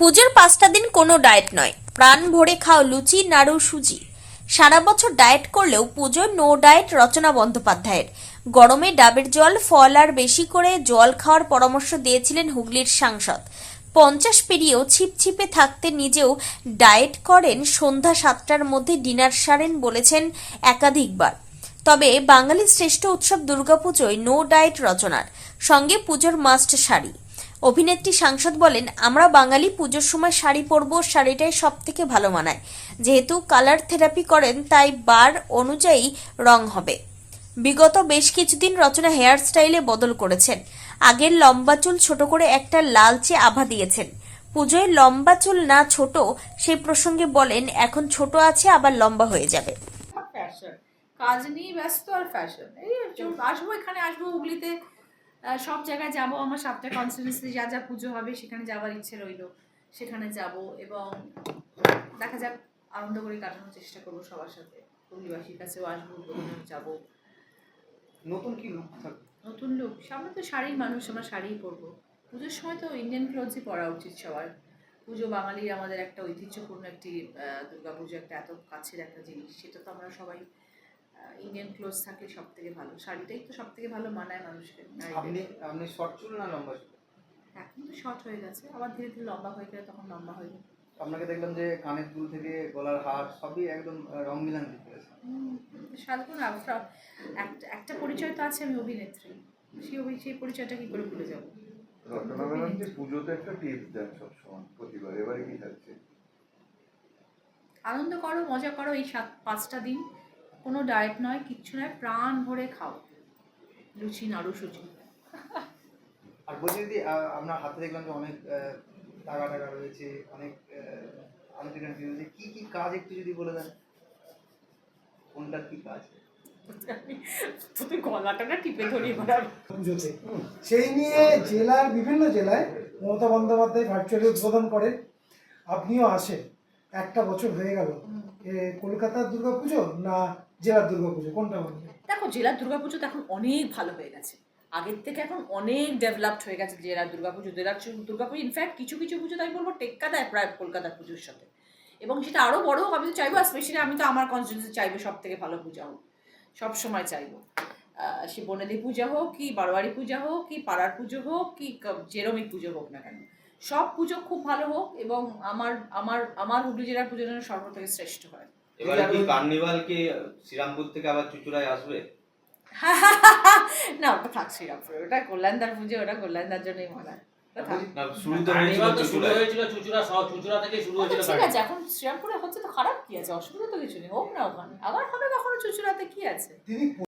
পুজোর পাঁচটা দিন কোনো ডায়েট নয়। প্রাণ ভরে খাও লুচি, নাড়ু, সুজি। সারা বছর ডায়েট করলেও পুজোয় নো ডায়েট রচনা বন্দ্যোপাধ্যায়ের। গরমে ডাবের জল, ফল আর বেশি করে জল খাওয়ার পরামর্শ দিয়েছিলেন হুগলির সাংসদ। পঞ্চাশ পেরিয়েও ছিপছিপে থাকতে নিজেও ডায়েট করেন সন্ধ্যা সাতটার মধ্যে ডিনার সারেন বলেছেন একাধিকবার। তবে বাঙালির শ্রেষ্ঠ উৎসব দুর্গাপুজোয় নো ডায়েট রচনার। সঙ্গে পুজোর মাস্ট শাড়ি। অভিনেত্রী সাংসদ বলেন, আমরা বাঙালি, পুজোর সময় শাড়ি পরবো, শাড়িটাই সব থেকে ভালো মানায়। যেহেতু কালার থেরাপি করেন, তাই বার অনুযায়ী রং হবে। বিগত বেশ কিছুদিন রচনা হেয়ার স্টাইলে বদল করেছেন। আগের লম্বা চুল ছোট করে একটা লালচে আভা দিয়েছেন। পুজোয় লম্বা চুল না ছোট সেই প্রসঙ্গে বলেন, এখন ছোট আছে, আবার লম্বা হয়ে যাবে। কাজ নিয়ে ব্যস্ত আর ফ্যাশন এই আসব এখানে, আসব হুগলিতে সব জায়গায় যাব আমার সাতটা কনস্টিটিউন্সি যা যা পুজো হবে সেখানে যাওয়ার ইচ্ছে রইল। সেখানে যাব এবং দেখা যাক আনন্দ করে কাটানোর চেষ্টা করব সবার সাথে। হুগলিবাসীর কাছেও আসব যাব। নতুন কি নতুন লোক? সামনে তো শাড়ির মানুষ আমরা শাড়িই পরবো। পুজোর সময় তো ইন্ডিয়ান ক্লোথসই পরা উচিত সবার। পুজো বাঙালির আমাদের একটা ঐতিহ্যপূর্ণ একটি দুর্গাপুজো একটা এত কাছের একটা জিনিস সেটা তো আমরা সবাই ইন্ডিয়ান ক্লোথস থাকলে সব থেকে ভালো। শাড়িটাই তো সব থেকে ভালো মানায় মানুষকে। আপনি আপনি শর্ট চুল না লম্বা চুল? এখন তো শর্ট হয়ে গেছে। আবার ধীরে ধীরে লম্বা হয়ে গেলে তখন লম্বা হয়ে যাবে। আপনাকে দেখলাম যে কানের দুল থেকে গলার হার সবই একদম রং মিলান দিতে পেরেছে সাধারণ একটা একটা একটা পরিচয় তো আছে আমি অভিনেত্রী। সেই অভি সেই পরিচয়টা কি করে ভুলে যাব? রচনা ব্যানার্জি পুজোতে একটা টিপস দেন সবসময় প্রতিবার। এবারে কি থাকছে? আনন্দ করো মজা করো এই সাত পাঁচটা দিন। কোনো ডায়েট নয় কিচ্ছু নয় প্রাণ ভরে খাও। লুচি নাড়ু সুজি। আর বলছি যদি আহ, আপনার হাতে দেখলাম যে অনেক টাকা টাকা রয়েছে অনেক আনটি রয়েছে। কি কি কাজ একটু যদি বলে দেন? কোনটার কি কাজ? তুই গলাটা না টিপে ধরি পুজোতে সেই নিয়ে জেলার বিভিন্ন জেলায় মমতা বন্দ্যোপাধ্যায় ভার্চুয়ালি উদ্বোধন করেন। আপনিও আসেন। একটা বছর হয়ে গেল। কলকাতার দুর্গাপুজো না জেলার দুর্গাপুজো কোনটা বলবেন দেখো জেলার দুর্গাপুজো তো এখন অনেক ভালো হয়ে গেছে। আগের থেকে এখন অনেক ডেভেলপড হয়ে গেছে জেলার দুর্গাপুজো জেলার দুর্গাপুজো ইনফ্যাক্ট কিছু কিছু পুজো তো আমি বলব টেক্কা দেয় প্রায় কলকাতার পুজোর সাথে। এবং সেটা আরও বড় আমি তো চাইব স্পেশালি আমি তো আমার কনস্টিটিউন্সি চাইব সব থেকে ভালো পূজা হোক। সব সময় চাইব। আহ, সে বনেদি পূজা হোক কি বারোয়ারি পূজা হোক কি পাড়ার পুজো হোক কি ক- জেরমিক পুজো হোক না কেন। সব পুজো খুব ভালো হোক এবং আমার আমার আমার হুগলি জেলার পুজো যেন সর্ব থেকে শ্রেষ্ঠ হয়। এবারে কি কার্নিভাল কি শ্রীরামপুর থেকে আবার চুচুড়ায় আসবে? না ওটা থাক শ্রীরামপুরে ওটা কল্যাণদার পুজো ওটা কল্যাণদার জন্যই থেকে। শুরু আচ্ছা, হয়েছিল ঠিক আছে এখন শ্রীরামপুরে হচ্ছে তো খারাপ কি আছে? অসুবিধা তো কিছু নেই হোক না ওখানে। আবার হবে কখনো চুচুড়াতে? কি আছে?